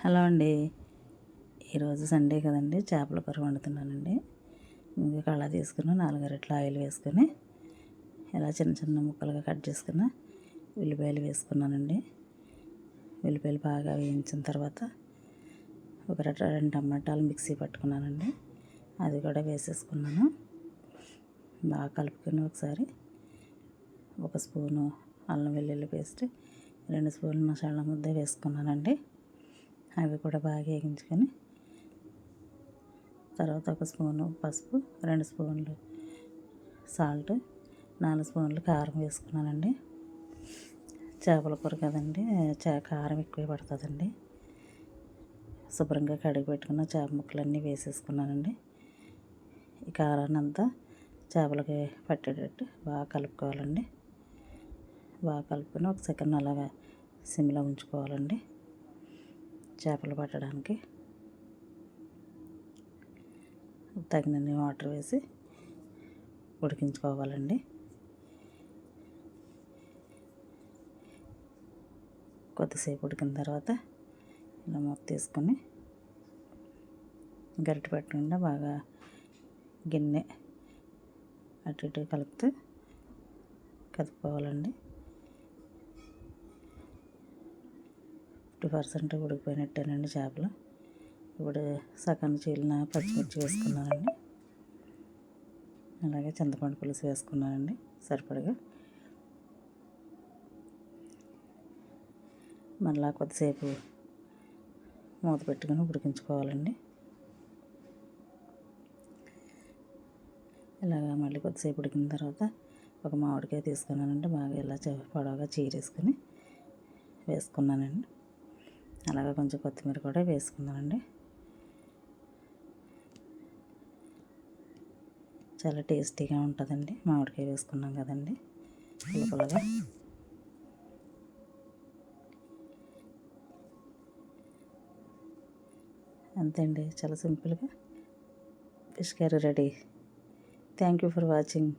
Hello అండి. ఈరోజు Sunday కదండి. చేపల కూర వండుతున్నానండి. ఇంకా కళ తీసుకుని నాలుగు రెట్ల ఆయిల్ వేసుకొని ఇలా చిన్న చిన్న ముక్కలుగా కట్ చేసుకున్న ఉల్లిపాయలు వేసుకున్నానండి. ఉల్లిపాయలు బాగా వేయించిన తర్వాత ఒక రెట్ట రెండు టమాటాలు మిక్సీ పట్టుకున్నానండి. అది కూడా వేసేసుకున్నాను. బాగా కలుపుకొని ఒకసారి ఒక స్పూను అల్లం వెల్లుల్లి పేస్ట్ రెండు స్పూన్లు మసాలా ముద్ద వేసుకున్నానండి. అవి కూడా బాగా వేగించుకొని తర్వాత ఒక స్పూను పసుపు రెండు స్పూన్లు సాల్ట్ నాలుగు స్పూన్లు కారం వేసుకున్నానండి. చేపల కూర కదండి చే కారం ఎక్కువ పడుతుందండి. శుభ్రంగా కడిగి పెట్టుకున్న చేప ముక్కలన్నీ వేసేసుకున్నానండి. ఈ కారాన్ని అంతా చేపలకి పట్టేటట్టు బాగా కలుపుకోవాలండి. బాగా కలుపుకొని ఒక సెకండ్ అలా సిమ్లో ఉంచుకోవాలండి. చేపలు పట్టడానికి తగినన్ని వాటర్ వేసి ఉడికించుకోవాలండి. కొద్దిసేపు ఉడికిన తర్వాత ఇలా మూత తీసుకొని గరిటె పెట్టకుండా బాగా గిన్నె అటు ఇటు కలుపుతూ కలుపుకోవాలండి ఫిఫ్టీ పర్సెంట్ ఉడికిపోయినట్టేనండి చేపలు. ఇప్పుడు సగం చీలిన పచ్చిమిర్చి వేసుకున్నానండి. అలాగే చింతపండు పులుసు వేసుకున్నానండి సరిపడగా. మళ్ళా కొద్దిసేపు మూత పెట్టుకుని ఉడికించుకోవాలండి. ఇలాగా మళ్ళీ కొద్దిసేపు ఉడికిన తర్వాత ఒక మామిడికాయ తీసుకున్నానండి బాగా ఇలా పొడవుగా చీరేసుకొని వేసుకున్నానండి. అలాగే కొంచెం కొత్తిమీర కూడా వేసుకుందామండి. చాలా టేస్టీగా ఉంటుందండి. మామిడికాయ వేసుకున్నాం కదండి. పుల్లపుల్లగా అంతే అండి చాలా సింపుల్గా. Fish curry ready. Thank you for watching